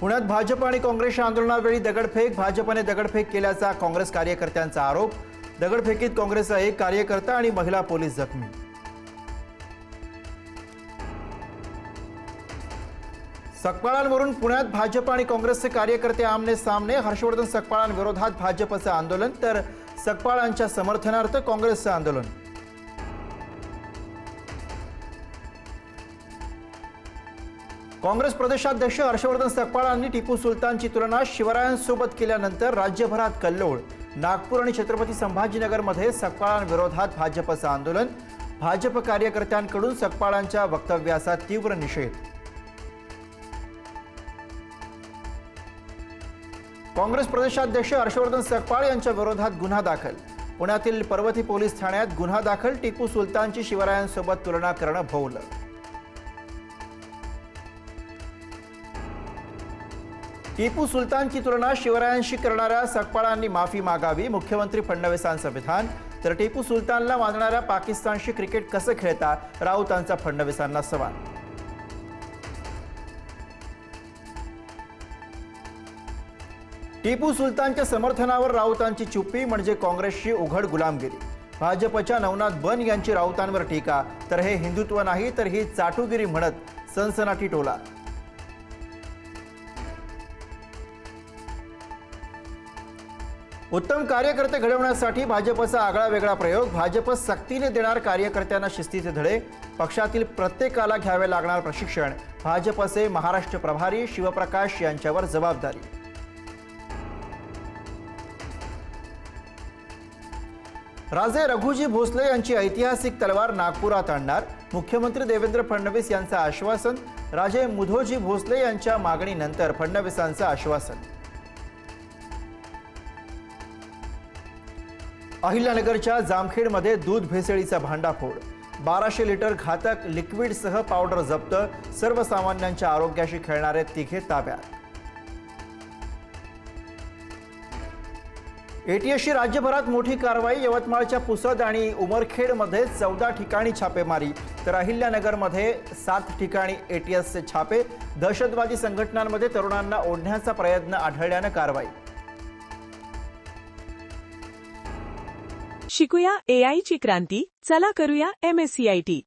पुण्यात भाजप आणि काँग्रेसच्या आंदोलनावेळी दगडफेक भाजपने दगडफेक केल्याचा काँग्रेस कार्यकर्त्यांचा आरोप. दगडफेकीत काँग्रेसचा एक कार्यकर्ता आणि महिला पोलीस जखमी. सकपाळांवरून पुण्यात भाजप आणि काँग्रेसचे कार्यकर्ते आमने सामने. हर्षवर्धन सकपाळांविरोधात भाजपचं आंदोलन तर सकपाळांच्या समर्थनार्थ काँग्रेसचं आंदोलन. काँग्रेस प्रदेशाध्यक्ष हर्षवर्धन सकपाळांनी टिपू सुलतानची तुलना शिवरायांसोबत केल्यानंतर राज्यभरात कल्लोळ. नागपूर आणि छत्रपती संभाजीनगरमध्ये सकपाळांविरोधात भाजपचं आंदोलन. भाजप कार्यकर्त्यांकडून सकपाळांच्या वक्तव्याचा तीव्र निषेध. काँग्रेस प्रदेशाध्यक्ष हर्षवर्धन सकपाळ यांच्या विरोधात गुन्हा दाखल. पुण्यातील पर्वती पोलीस ठाण्यात गुन्हा दाखल टिपू सुलतानची शिवरायांसोबत तुलना करणं भोवलं. टिपू सुलतानची तुलना शिवरायांशी करणाऱ्या सकपाळांनी माफी मागावी मुख्यमंत्री फडणवीसांचं विधान. तर टिपू सुलतानला मानणाऱ्या पाकिस्तानशी क्रिकेट कसं खेळता? राऊतांचा फडणवीसांना सवाल. टिपू सुलतानच्या समर्थनावर राऊतांची चुप्पी म्हणजे काँग्रेसची उघड गुलामगिरी. भाजपच्या नवनाथ बन यांची राऊतांवर टीका. तर हे हिंदुत्व नाही तर ही चाटुगिरी म्हणत सनसनाटी टोला. उत्तम कार्यकर्ते घडवण्यासाठी भाजपचा आगळा वेगळा प्रयोग. भाजप सक्तीने देणार कार्यकर्त्यांना शिस्तीचे धडे. पक्षातील प्रत्येकाला घ्यावे लागणार प्रशिक्षण. भाजपचे महाराष्ट्र प्रभारी शिवप्रकाश यांच्यावर जबाबदारी. राजे रघुजी भोसले यांची ऐतिहासिक तलवार नागपुरात आणणार. मुख्यमंत्री देवेंद्र फडणवीस यांचं आश्वासन. राजे मुधोजी भोसले यांच्या मागणीनंतर फडणवीसांचं आश्वासन. अहिल्यानगरच्या जामखेडमध्ये दूध भेसळीचा भांडाफोड. बाराशे लिटर घातक लिक्विडसह पावडर जप्त. सर्वसामान्यांच्या आरोग्याशी खेळणारे तिघे ताब्यात. एटीएसची राज्यभरात मोठी कारवाई यवतमाळच्या पुसद आणि उमरखेडमध्ये चौदा ठिकाणी छापेमारी. तर अहिल्यानगरमध्ये सात ठिकाणी एटीएसचे छापे. दहशतवादी संघटनांमध्ये तरुणांना ओढण्याचा प्रयत्न आढळल्यानं कारवाई. शिकूया एआय ची क्रांती चला करूया एमएससीआयटी